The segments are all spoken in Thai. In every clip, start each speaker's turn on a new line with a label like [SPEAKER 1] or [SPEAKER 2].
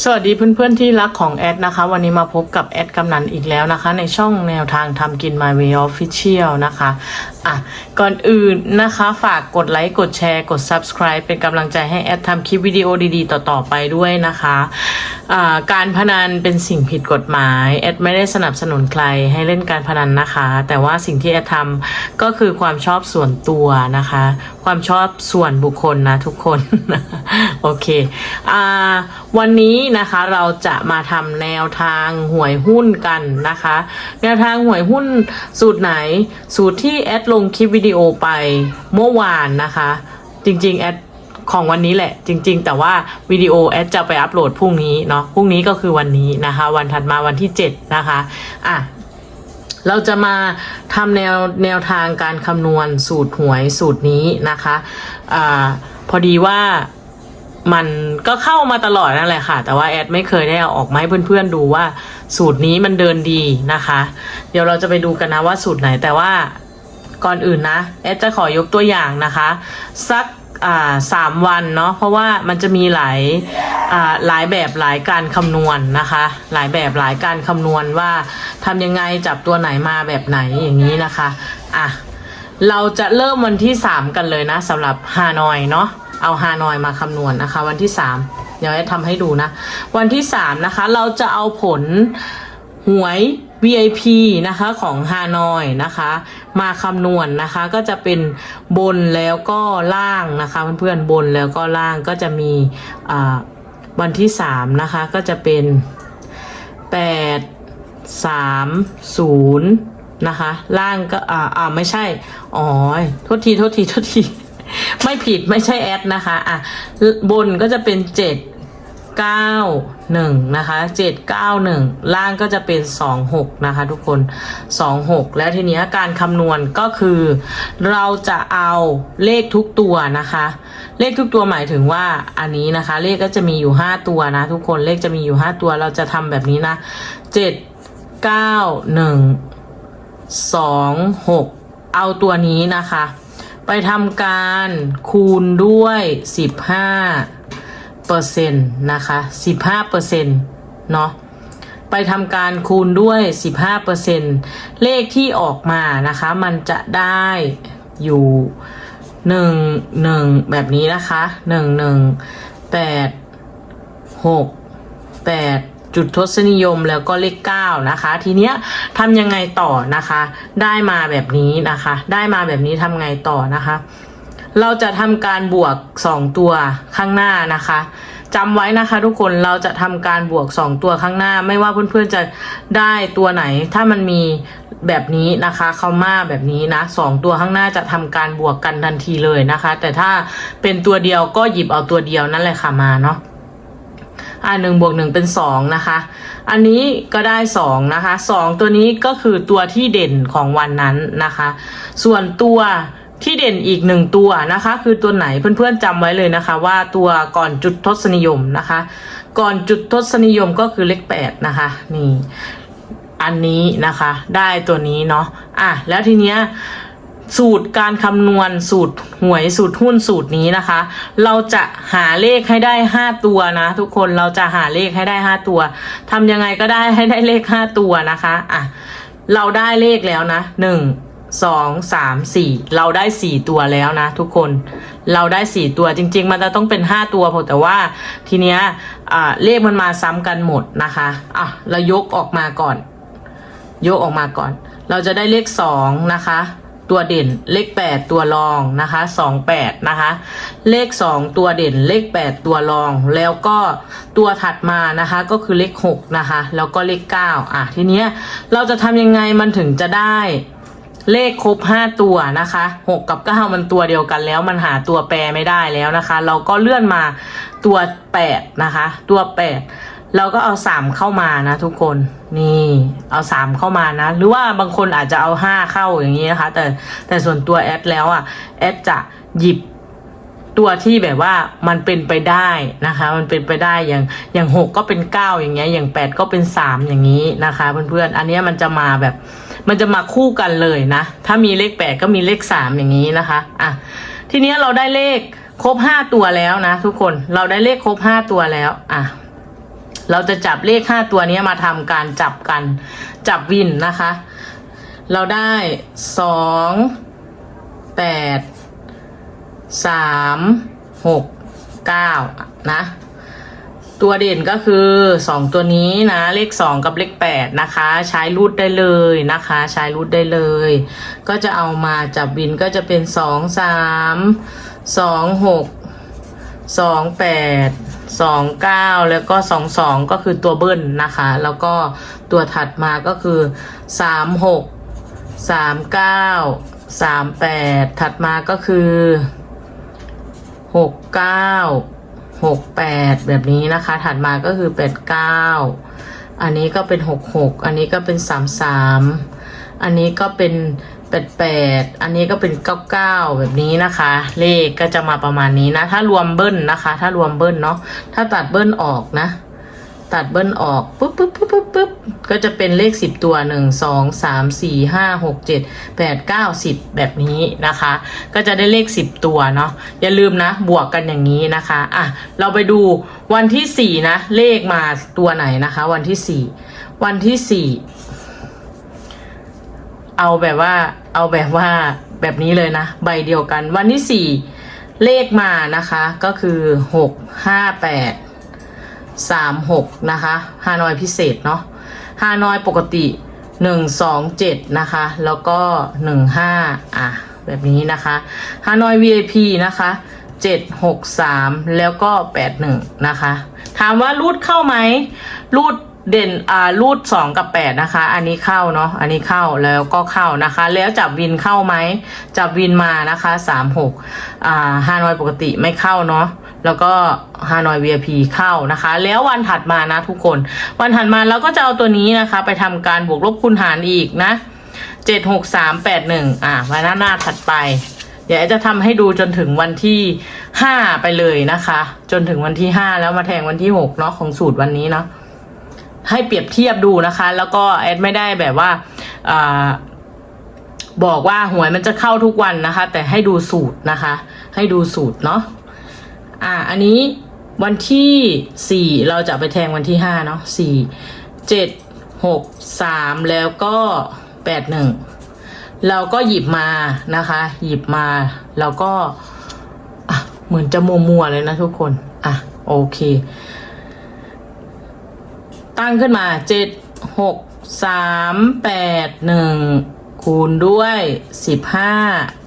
[SPEAKER 1] สวัสดีเพื่อนๆที่รักของแอดนะคะ วันนี้มาพบกับแอดกำนันอีกแล้วนะคะ ในช่องแนวทางทำกิน My Way Official นะคะอะ ก่อนอื่นนะคะฝากกดไลค์กดแชร์กด Subscribe เป็นกำลังใจให้แอดทำคลิปวิดีโอดีๆ ต่อๆไปด้วยนะคะอ่าการพนันเป็นสิ่งผิดกฎหมาย แอดไม่ได้สนับสนุนใครให้เล่นการพนันนะคะ แต่ว่าสิ่งที่แอดทำก็คือความชอบส่วนตัวนะคะ ความชอบส่วนบุคคลนะทุกคน โอเคอวันนี้นะคะเราจะมาทำแนวทางหวยหุ้นกันนะคะ แนวทางหวยหุ้นสูตรไหนสูตรที่แอดลงคลิปวิดีโอไปเมื่อวานนะคะ จริง ๆ แอดของวันนี้แหละ จริง ๆ แต่ว่าวิดีโอแอดจะไปอัปโหลดพรุ่งนี้เนาะพรุ่งนี้ก็คือวันนี้นะคะ วันถัดมาวันที่ 7 นะคะอะเราจะมาทำแนวแนวทางการคำนวณสูตรหวยสูตรนี้นะคะอ่าพอดีว่ามันก็เข้ามาตลอดนั่นแหละค่ะ แต่ว่าแอดไม่เคยได้เอาออกมาให้เพื่อนๆดูว่าสูตรนี้มันเดินดีนะคะ เดี๋ยวเราจะไปดูกันนะว่าสูตรไหนแต่ว่า ก่อนอื่นนะแอดจะขอยกตัวอย่างนะคะ สักสามวันเนาะเพราะว่ามันจะมีหลายหลายแบบหลายการคำนวณนะคะ หลายแบบหลายการคำนวณว่าทำยังไงจับตัวไหนมาแบบไหนอย่างนี้นะคะอะเราจะเริ่มวันที่3กันเลยนะสำหรับฮานอยเนาะเอาฮานอยมาคำนวณนะคะ วันที่3เดี๋ยวจะทำให้ดูนะ วันที่3นะคะ เราจะเอาผลหวย VIP นะคะของฮานอยนะคะ มาคำนวณนะคะก็จะเป็นบนแล้วก็ล่างนะคะเพื่อนๆบนแล้วก็ล่างก็จะมีอ่าวันที่สามนะคะก็จะเป็นแปดสามศูนย์นะคะ ล่างก็อ่าอ่าไม่ใช่อ๋อโทษทีโทษทีโทษที ไม่ผิดไม่ใช่แอดนะคะอะบนก็จะเป็นเจ็ด เก้าหนึ่งนะคะเจ็ดเก้าหนึ่งล่างก็จะเป็นสองหกนะคะทุกคนสองหกแล้วทีนี้การคำนวณก็คือ เราจะเอาเลขทุกตัวนะคะ เลขทุกตัวหมายถึงว่าอันนี้นะคะ เลขก็จะมีอยู่ห้าตัวนะทุกคนเลขจะมีอยู่ห้าตัวเราจะทำแบบนี้นะเจ็ดเก้าหนึ่งสองหกเอาตัวนี้นะคะ ไปทำการคูณด้วยสิบห้า เปอร์เซ็นต์นะคะสิบห้าเปอร์เซ็นต์เนาะไปทำการคูณด้วยสิบห้าเปอร์เซ็นต์เลขที่ออกมานะคะ มันจะได้อยู่หนึ่งหนึ่งแบบนี้นะคะหนึ่งหนึ่งแปดหกแปดจุดทศนิยมแล้วก็เลขเก้านะคะ ทีเนี้ยทำยังไงต่อนะคะ ได้มาแบบนี้นะคะ ได้มาแบบนี้ทำไงต่อนะคะ เราจะทำการบวก 2 ตัวข้างหน้านะคะจำไว้นะคะ ทุกคนเราจะทำการบวก 2 ตัวข้างหน้า ไม่ว่าเพื่อนๆจะได้ตัวไหน ถ้ามันมีแบบนี้นะคะเข้ามาแบบนี้นะสองตัวข้างหน้าจะทำการบวกกันทันทีเลยนะคะ แต่ถ้าเป็นตัวเดียวก็หยิบเอาตัวเดียวนั่นแหละค่ะมาเนาะอ่าหนึ่งบวกหนึ่งเป็นสองนะคะ อันนี้ก็ได้สองนะคะสองตัวนี้ก็คือตัวที่เด่นของวันนั้นนะคะ ส่วนตัว ที่เด่นอีกหนึ่งตัวนะคะ คือตัวไหนเพื่อนๆจำไว้เลยนะคะ ว่าตัวก่อนจุดทศนิยมนะคะ ก่อนจุดทศนิยมก็คือเลขแปดนะคะนี่อันนี้นะคะได้ตัวนี้เนาะอะแล้วทีเนี้ยสูตรการคำนวณสูตรหวยสูตรหุ้นสูตรนี้นะคะ เราจะหาเลขให้ได้ห้าตัวนะ ทุกคนเราจะหาเลขให้ได้ห้าตัวทำยังไงก็ได้ให้ได้เลขห้าตัวนะคะอะเราได้เลขแล้วนะหนึ่ง สองสามสี่เราได้สี่ตัวแล้วนะทุกคนเราได้สี่ตัวจริง ๆ มันจะต้องเป็นห้าตัวพอแต่ว่าทีเนี้ยเลขมันมาซ้ำกันหมดนะคะอะเรายกออกมาก่อน ยกออกมาก่อน เราจะได้เลขสองนะคะ ตัวเด่นเลขแปดตัวรองนะคะสองแปดนะคะ เลขสองตัวเด่นเลขแปดตัวรอง แล้วก็ตัวถัดมานะคะก็คือเลขหกนะคะ แล้วก็เลขเก้าอะทีเนี้ยเราจะทำยังไงมันถึงจะได้ เลขครบห้าตัวนะคะหกกับเก้ามันตัวเดียวกันแล้ว มันหาตัวแปรไม่ได้แล้วนะคะ เราก็เลื่อนมาตัวแปดนะคะ ตัวแปดเราก็เอาสามเข้ามานะทุกคนนี่เอาสามเข้ามานะ หรือว่าบางคนอาจจะเอาห้าเข้าอย่างนี้นะคะ แต่แต่ส่วนตัวแอดแล้วอะแอดจะหยิบตัวที่แบบว่ามันเป็นไปได้นะคะ มันเป็นไปได้อย่างอย่างหกก็เป็นเก้าอย่างเงี้ยอย่างแปดก็เป็นสามอย่างนี้นะคะ เพื่อนๆอันนี้มันจะมาแบบ มันจะมาคู่กันเลยนะ ถ้ามีเลขแปดก็มีเลขสามอย่างนี้นะคะ อะ ทีนี้เราได้เลขครบห้าตัวแล้วนะทุกคน เราได้เลขครบห้าตัวแล้ว อะ เราจะจับเลขห้าตัวนี้มาทำการจับกัน จับวินนะคะ เราได้สองแปดสามหกเก้านะ ตัวเด่นก็คือสองตัวนี้นะ เลขสองกับเลขแปดนะคะ ใช้รูดได้เลยนะคะ ใช้รูดได้เลย ก็จะเอามาจับวินก็จะเป็นสองสามสองหกสองแปดสองเก้าแล้วก็สองสองก็คือตัวเบิ้ลนะคะ แล้วก็ตัวถัดมาก็คือสามหกสามเก้าสามแปดถัดมาก็คือหกเก้า หกแปดแบบนี้นะคะ ถัดมาก็คือแปดเก้าอันนี้ก็เป็นหกหกอันนี้ก็เป็นสามสามอันนี้ก็เป็นแปดแปดอันนี้ก็เป็นเก้าเก้าแบบนี้นะคะ เลขก็จะมาประมาณนี้นะ ถ้ารวมเบิ้ลนะคะ ถ้ารวมเบิ้ลเนาะถ้าตัดเบิ้ลออกนะ ตัดเบิ้ลออกปุ๊บปุ๊บปุ๊บปุ๊บปุ๊บก็จะเป็นเลขสิบตัวหนึ่งสองสามสี่ห้าหกเจ็ดแปดเก้าสิบแบบนี้นะคะ ก็จะได้เลขสิบตัวเนาะอย่าลืมนะ บวกกันอย่างนี้นะคะอะเราไปดูวันที่สี่นะ เลขมาตัวไหนนะคะ วันที่สี่วันที่สี่เอาแบบว่า เอาแบบว่าแบบนี้เลยนะ ใบเดียวกัน วันที่สี่เลขมานะคะ ก็คือหกห้าแปด สามหกนะคะฮานอยพิเศษเนาะฮานอยปกติหนึ่งสองเจ็ดนะคะ แล้วก็หนึ่งห้าอะแบบนี้นะคะฮานอย VIP นะคะเจ็ดหกสามแล้วก็แปดหนึ่งนะคะ ถามว่ารูดเข้าไหมรูดเด่นอ่ารูดสองกับแปดนะคะ อันนี้เข้าเนาะอันนี้เข้าแล้วก็เข้านะคะ แล้วจับวินเข้าไหมจับวินมานะคะสามหกอ่าฮานอยปกติไม่เข้าเนาะ แล้วก็ฮานอย VIP เข้านะคะ แล้ววันถัดมานะทุกคน วันถัดมาเราก็จะเอาตัวนี้นะคะ ไปทำการบวกลบคูณหารอีกนะเจ็ดหกสามแปดหนึ่งอะวันหน้าหน้าถัดไป เดี๋ยวจะทำให้ดูจนถึงวันที่ห้าไปเลยนะคะ จนถึงวันที่ห้าแล้วมาแทงวันที่หกเนาะของสูตรวันนี้เนาะให้เปรียบเทียบดูนะคะ แล้วก็แอดไม่ได้แบบว่าอ่าบอกว่าหวยมันจะเข้าทุกวันนะคะ แต่ให้ดูสูตรนะคะ ให้ดูสูตรเนาะ อ่า อันนี้วันที่สี่เราจะไปแทงวันที่ห้าเนาะสี่เจ็ดหกสามแล้วก็แปดหนึ่งเราก็หยิบมานะคะ หยิบมาแล้วก็อะเหมือนจะมัวมัวๆเลยนะทุกคนอะโอเค ตั้งขึ้นมาเจ็ดหกสามแปดหนึ่งคูณด้วยสิบห้า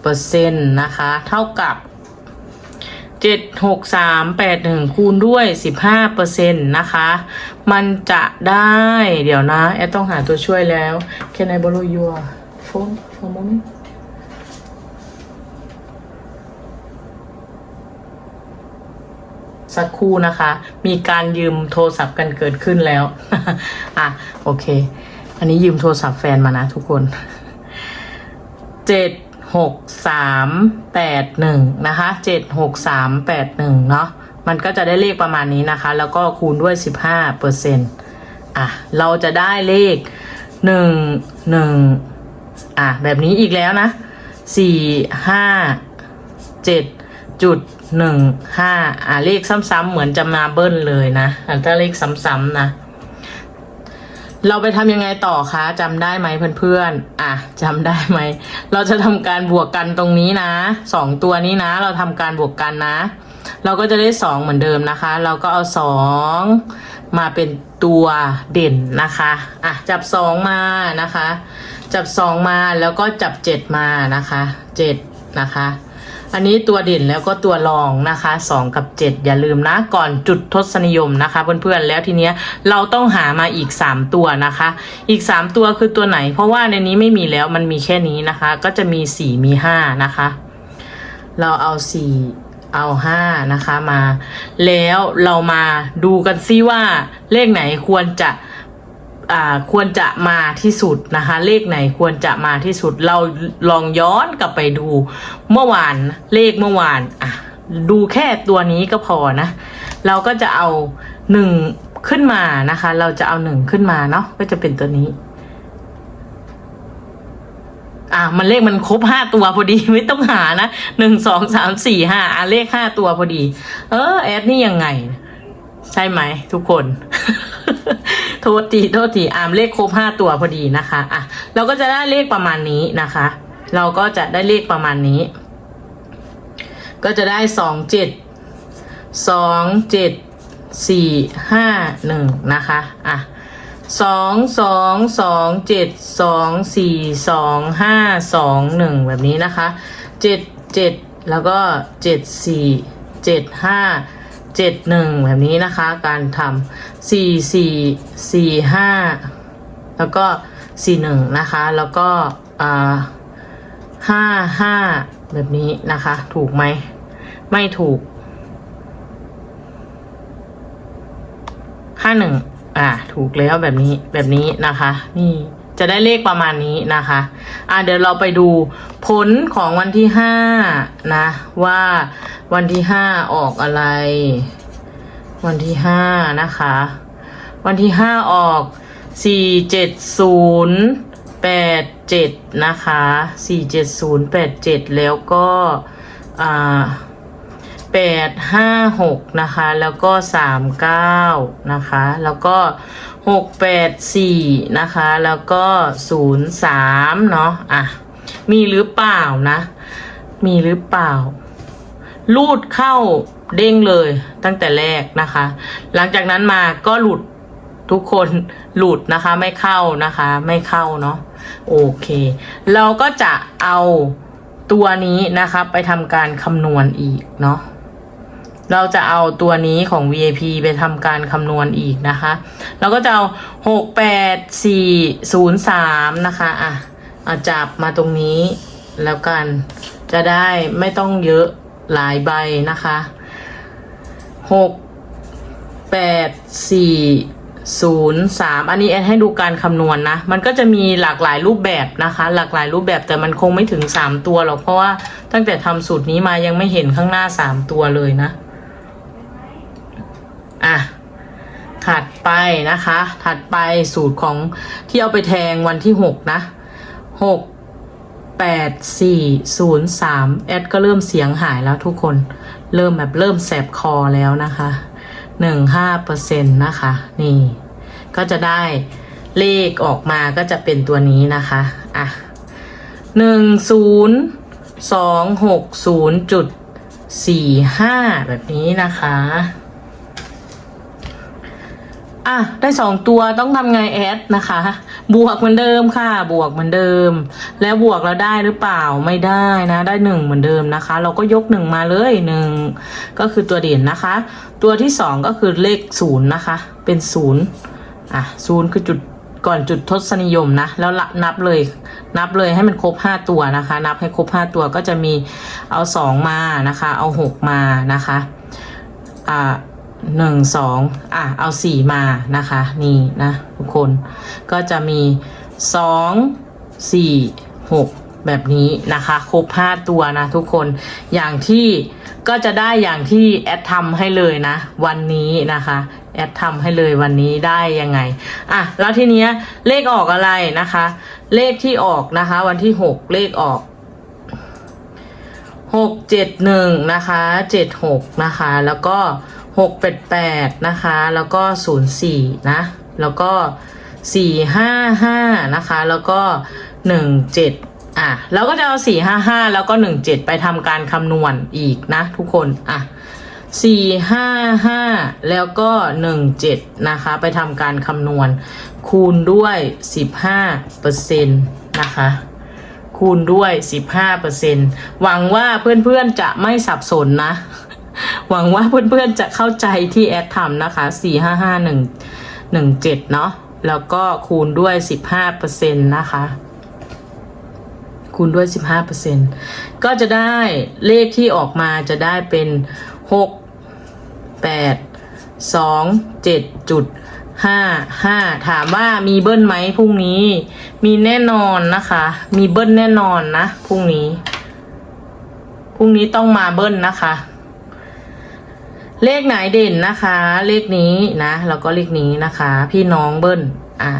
[SPEAKER 1] เปอร์เซ็นต์นะคะ เท่ากับ เจ็ดหกสามแปดหนึ่งคูณด้วยสิบห้าเปอร์เซ็นต์นะคะ มันจะได้เดี๋ยวนะ แอดต้องหาตัวช่วยแล้ว Can I borrow your phone for a moment สักครู่นะคะ มีการยืมโทรศัพท์กันเกิดขึ้นแล้ว อะ โอเค อันนี้ยืมโทรศัพท์แฟนมานะทุกคนเจ็ด หกสามแปดหนึ่งนะคะเจ็ดหกสามแปดหนึ่งเนาะมันก็จะได้เลขประมาณนี้นะคะ แล้วก็คูณด้วยสิบห้าเปอร์เซ็นต์อะเราจะได้เลขหนึ่งหนึ่งอะแบบนี้อีกแล้วนะสี่ห้าเจ็ดจุดหนึ่งห้าอะเลขซ้ำๆเหมือนจะมาเบิ้ลเลยนะอะถ้าเลขซ้ำๆนะ เราไปทำยังไงต่อคะจำได้ไหมเพื่อนๆ อะจำได้ไหม เราจะทำการบวกกันตรงนี้นะสองตัวนี้นะ เราทำการบวกกันนะ เราก็จะได้สองเหมือนเดิมนะคะ เราก็เอาสองมาเป็นตัวเด่นนะคะ อะจับสองมานะคะ จับสองมาแล้วก็จับเจ็ดมานะคะเจ็ดนะคะ อันนี้ตัวเด่นแล้วก็ตัวรองนะคะสองกับเจ็ดอย่าลืมนะก่อนจุดทศนิยมนะคะเพื่อนๆแล้วทีเนี้ยเราต้องหามาอีกสามตัวนะคะ อีกสามตัวคือตัวไหน เพราะว่าในนี้ไม่มีแล้วมันมีแค่นี้นะคะ ก็จะมีสี่มีห้านะคะ เราเอาสี่เอาห้านะคะมา แล้วเรามาดูกันซิว่าเลขไหนควรจะ ควรจะมาที่สุดนะคะ เลขไหนควรจะมาที่สุด เราลองย้อนกลับไปดูเมื่อวานเลขเมื่อวานอะดูแค่ตัวนี้ก็พอนะ เราก็จะเอาหนึ่งขึ้นมานะคะ เราจะเอาหนึ่งขึ้นมาเนาะก็จะเป็นตัวนี้ อะมันเลขมันครบห้าตัวพอดีไม่ต้องหานะหนึ่งสองสามสี่ห้าอะเลขห้าตัวพอดี เออแอดนี่ยังไง ใช่ไหมทุกคน โทษทีโทษทีอามเลขครบห้าตัวพอดีนะคะอะเราก็จะได้เลขประมาณนี้นะคะ เราก็จะได้เลขประมาณนี้ ก็จะได้สองเจ็ดสองเจ็ดสี่ห้าหนึ่งนะคะอะสองสองสองเจ็ดสองสี่สองห้าสองหนึ่งแบบนี้นะคะเจ็ดเจ็ดแล้วก็เจ็ดสี่เจ็ดห้า เจ็ดหนึ่งแบบนี้นะคะ การทำสี่สี่สี่ห้าแล้วก็สี่หนึ่งนะคะ แล้วก็ห้าห้าแบบนี้นะคะ ถูกไหม ไม่ถูกห้าหนึ่งอ่า ถูกแล้วแบบนี้แบบนี้นะคะ นี่ จะได้เลขประมาณนี้นะคะ อ่าเดี๋ยวเราไปดูผลของวันที่ห้านะ ว่าวันที่ห้าออกอะไร วันที่ห้านะคะ วันที่ห้าออกสี่เจ็ดศูนย์แปดเจ็ดนะคะสี่เจ็ดศูนย์แปดเจ็ดแล้วก็อ่าแปดห้าหกนะคะ แล้วก็สามเก้านะคะ แล้วก็ หกแปดสี่นะคะ แล้วก็ศูนย์สามเนาะอะ มีหรือเปล่านะ มีหรือเปล่า ลูดเข้าเด้งเลยตั้งแต่แรกนะคะ หลังจากนั้นมาก็หลุดทุกคนหลุดนะคะไม่เข้านะคะ ไม่เข้าเนาะโอเค เราก็จะเอาตัวนี้นะคะ ไปทำการคำนวณอีกเนาะ เราจะเอาตัวนี้ของ VIP ไปทำการคำนวณอีกนะคะ เราก็จะเอาหกแปดสี่ศูนย์สามนะคะ อะเอาจับมาตรงนี้ แล้วกัน จะได้ไม่ต้องเยอะหลายใบนะคะหกแปดสี่ศูนย์สามอันนี้แอนให้ดูการคำนวณนะ มันก็จะมีหลากหลายรูปแบบนะคะ หลากหลายรูปแบบแต่มันคงไม่ถึงสามตัวหรอก เพราะว่าตั้งแต่ทำสูตรนี้มายังไม่เห็นข้างหน้าสามตัวเลยนะ ถัด ไปนะคะ ถัดไปสูตรของที่เอาไปแทงวันที่หกนะหกแปดสี่ศูนย์สามแอดก็เริ่มเสียงหายแล้วทุกคน เริ่มแบบเริ่มแสบคอแล้วนะคะหนึ่งห้าเปอร์เซ็นต์นะคะ นี่ ก็จะได้เลขออกมาก็จะเป็นตัวนี้นะคะ อะหนึ่งศูนย์สองหกศูนย์จุดสี่ห้าแบบนี้นะคะ อะได้สองตัวต้องทำไงแอดนะคะ บวกเหมือนเดิมค่ะ บวกเหมือนเดิม แล้วบวกแล้วได้หรือเปล่าไม่ได้นะได้หนึ่งเหมือนเดิมนะคะ เราก็ยกหนึ่งมาเลยหนึ่งก็คือตัวเด่นนะคะ ตัวที่สองก็คือเลขศูนย์นะคะ เป็นศูนย์อะศูนย์คือจุดก่อนจุดทศนิยมนะ แล้วละนับเลยนับเลยให้มันครบห้าตัวนะคะ นับให้ครบห้าตัวก็จะมีเอาสองมานะคะ เอาหกมานะคะอ่า หนึ่งสองอะ เอาสี่มานะคะ นี่นะ ทุกคนก็จะมีสองสี่หกแบบนี้นะคะ ครบห้าตัวนะทุกคนอย่างที่ก็จะได้อย่างที่แอดทำให้เลยนะ วันนี้นะคะ แอดทำให้เลยวันนี้ได้ยังไงอะแล้วทีเนี้ยเลขออกอะไรนะคะ เลขที่ออกนะคะ วันที่หกเลขออกหกเจ็ดหนึ่งนะคะเจ็ดหกนะคะ แล้วก็ หกแปดแปดนะคะ แล้วก็ศูนย์สี่นะ แล้วก็สี่ห้าห้านะคะ แล้วก็หนึ่งเจ็ดอะเราก็จะเอาสี่ห้าห้าแล้วก็หนึ่งเจ็ดไปทำการคำนวณอีกนะทุกคนอะสี่ห้าห้าแล้วก็หนึ่งเจ็ดนะคะ ไปทำการคำนวณ คูณด้วยสิบห้าเปอร์เซ็นต์นะคะคูณด้วย 15%หวังว่าเพื่อนๆจะไม่สับสนนะ หวังว่าเพื่อนๆจะเข้าใจที่แอดทำนะคะ 455117 เนาะแล้วก็คูณด้วย 15%นะคะ คูณด้วย 15%ก็จะได้เลขที่ออกมาจะได้เป็น 6 8 2 7จุดห้าห้าถามว่ามีเบิ้ลไหมพรุ่งนี้ มีแน่นอนนะคะ มีเบิ้ลแน่นอนนะพรุ่งนี้ พรุ่งนี้ต้องมาเบิ้ลนะคะ เลขไหนเด่นนะคะ เลขนี้นะแล้วก็เลขนี้นะคะ พี่น้องเบิ้ลอะ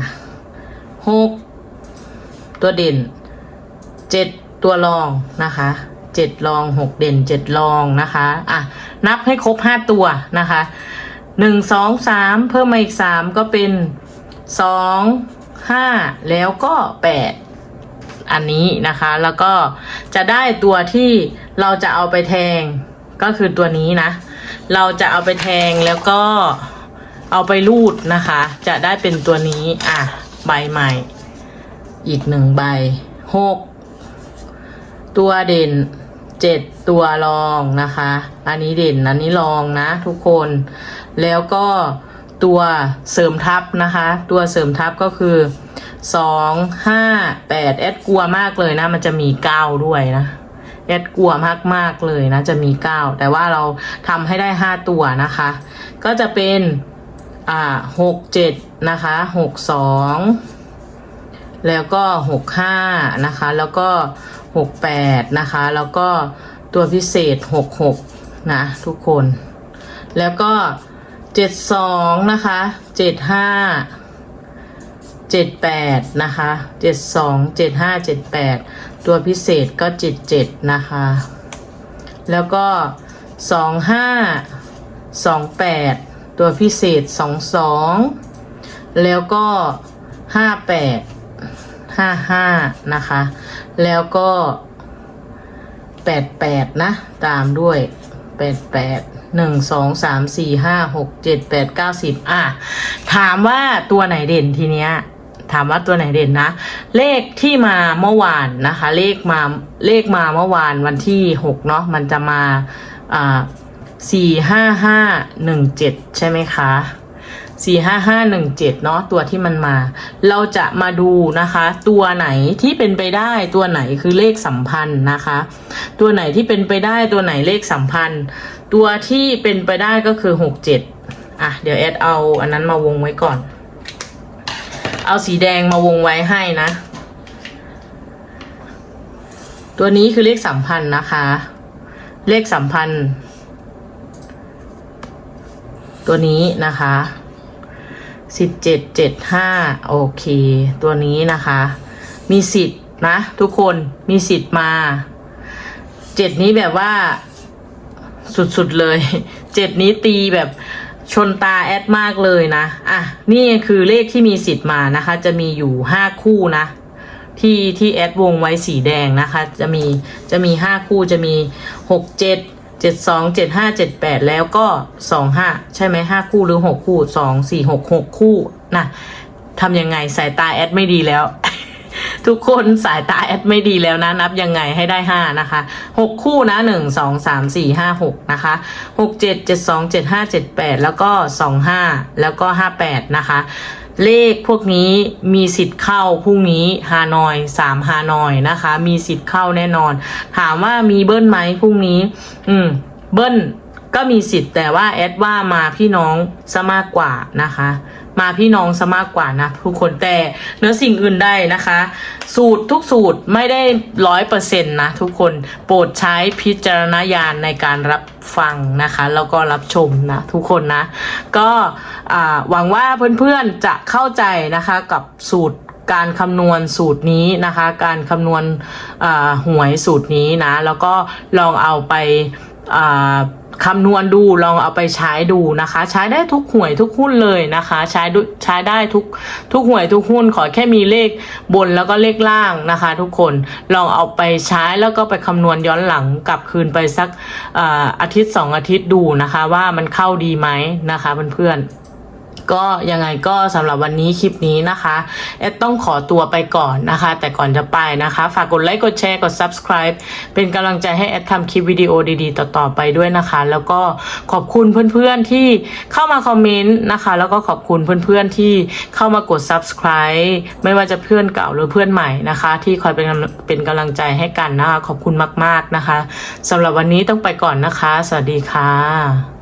[SPEAKER 1] หกตัวเด่นเจ็ดตัวรองนะคะเจ็ดรองหกเด่นเจ็ดรองนะคะอะนับให้ครบห้าตัวนะคะหนึ่งสองสามเพิ่มมาอีกสามก็เป็นสองห้าแล้วก็แปดอันนี้นะคะ แล้วก็จะได้ตัวที่เราจะเอาไปแทงก็คือตัวนี้นะ เราจะเอาไปแทงแล้วก็เอาไปรูดนะคะ จะได้เป็นตัวนี้อะใบใหม่ อีกหนึ่งใบหกตัวเด่นเจ็ดตัวรองนะคะ อันนี้เด่น อันนี้รองนะทุกคน แล้วก็ตัวเสริมทับนะคะ ตัวเสริมทับก็คือสองห้าแปดแอดกลัวมากเลยนะ มันจะมีเก้าด้วยนะ แอดกลัวมากมากๆเลยนะ จะมีเก้าแต่ว่าเราทำให้ได้ห้าตัวนะคะ ก็จะเป็นอ่าหกเจ็ดนะคะหกสองแล้วก็หกห้านะคะ แล้วก็หกแปดนะคะ แล้วก็ตัวพิเศษหกหกนะทุกคน แล้วก็เจ็ดสองนะคะเจ็ดห้าเจ็ดแปดนะคะเจ็ดสองเจ็ดห้าเจ็ดแปด ตัวพิเศษก็เจ็ดเจ็ดนะคะ แล้วก็สองห้าสองแปดตัวพิเศษสองสองแล้วก็ห้าแปดห้าห้านะคะ แล้วก็แปดแปดนะ ตามด้วยแปดแปดหนึ่งสองสามสี่ห้าหกเจ็ดแปดเก้าสิบอะ ถามว่าตัวไหนเด่นทีเนี้ย ถามว่าตัวไหนเด่นนะ เลขที่มาเมื่อวานนะคะ เลขมาเลขมาเมื่อวานวันที่หกเนาะมันจะมาอ่าสี่ห้าห้าหนึ่งเจ็ดใช่ไหมคะสี่ห้าห้าหนึ่งเจ็ดเนาะตัวที่มันมา เราจะมาดูนะคะ ตัวไหนที่เป็นไปได้ตัวไหนคือเลขสัมพันธ์นะคะ ตัวไหนที่เป็นไปได้ตัวไหนเลขสัมพันธ์ ตัวที่เป็นไปได้ก็คือหกเจ็ดอะเดี๋ยวแอดเอาอันนั้นมาวงไว้ก่อน เอาสีแดงมาวงไว้ให้นะ ตัวนี้คือเลขสัมพันธ์นะคะ เลขสัมพันธ์ ตัวนี้นะคะสิบเจ็ดเจ็ดห้าโอเค ตัวนี้นะคะ มีสิทธิ์นะทุกคนมีสิทธิ์มาเจ็ดนี้แบบว่าสุดๆเลยเจ็ดนี้ตีแบบ ชนตาแอดมากเลยนะ อะ นี่คือเลขที่มีสิทธิ์มานะคะ จะมีอยู่ห้าคู่นะ ที่ที่แอดวงไว้สีแดงนะคะ จะมีจะมีห้าคู่จะมีหกเจ็ดเจ็ดสองเจ็ดห้าเจ็ดแปดแล้วก็สองห้าใช่ไหมห้าคู่หรือหกคู่สองสี่หกหกคู่นะทำยังไงสายตาแอดไม่ดีแล้ว ทุกคนสายตาแอดไม่ดีแล้วนะ นับยังไงให้ได้ห้านะคะหกคู่นะหนึ่งสองสามสี่ห้าหกนะคะหกเจ็ดเจ็ดสองเจ็ดห้าเจ็ดแปดแล้วก็สองห้าแล้วก็ห้าแปดนะคะเลขพวกนี้มีสิทธิ์เข้าพรุ่งนี้ฮานอยสามฮานอยนะคะ มีสิทธิ์เข้าแน่นอน ถามว่ามีเบิ้ลไหมพรุ่งนี้ อืม เบิ้ล ก็มีสิทธิ์แต่ว่าแอดว่ามาพี่น้องซะมากกว่านะคะ มาพี่น้องซะมากกว่านะทุกคนแต่เนื้อสิ่งอื่นได้นะคะ สูตรทุกสูตรไม่ได้ร้อยเปอร์เซ็นต์นะทุกคนโปรดใช้พิจารณญาณในการรับฟังนะคะ แล้วก็รับชมนะทุกคนนะ ก็หวังว่าเพื่อนๆจะเข้าใจนะคะกับสูตรการคำนวณสูตรนี้นะคะ การคำนวณหวยสูตรนี้นะ แล้วก็ลองเอาไป คำนวณดูลองเอาไปใช้ดูนะคะ ใช้ได้ทุกหวยทุกหุ้นเลยนะคะ ใช้ดูใช้ได้ทุกทุกหวยทุกหุ้นขอแค่มีเลขบนแล้วก็เลขล่างนะคะ ทุกคนลองเอาไปใช้แล้วก็ไปคำนวณย้อนหลังกลับคืนไปสักอาอาทิตย์สองอาทิตย์ดูนะคะ ว่ามันเข้าดีไหมนะคะเพื่อนๆ ก็ยังไงก็สำหรับวันนี้คลิปนี้นะคะแอดต้องขอตัวไปก่อนนะคะ แต่ก่อนจะไปนะคะ ฝากกดไลค์กดแชร์กด subscribe เป็นกำลังใจให้แอดทำคลิปวิดีโอดีๆ ต่อๆไปด้วยนะคะ แล้วก็ขอบคุณเพื่อนๆที่เข้ามาคอมเมนต์นะคะ แล้วก็ขอบคุณเพื่อนๆที่เข้ามากด subscribe ไม่ว่าจะเพื่อนเก่าหรือเพื่อนใหม่นะคะ ที่คอยเป็นเป็นกำลังใจให้กันนะคะ ขอบคุณมาก ๆนะคะสำหรับวันนี้ต้องไปก่อนนะคะ สวัสดีค่ะ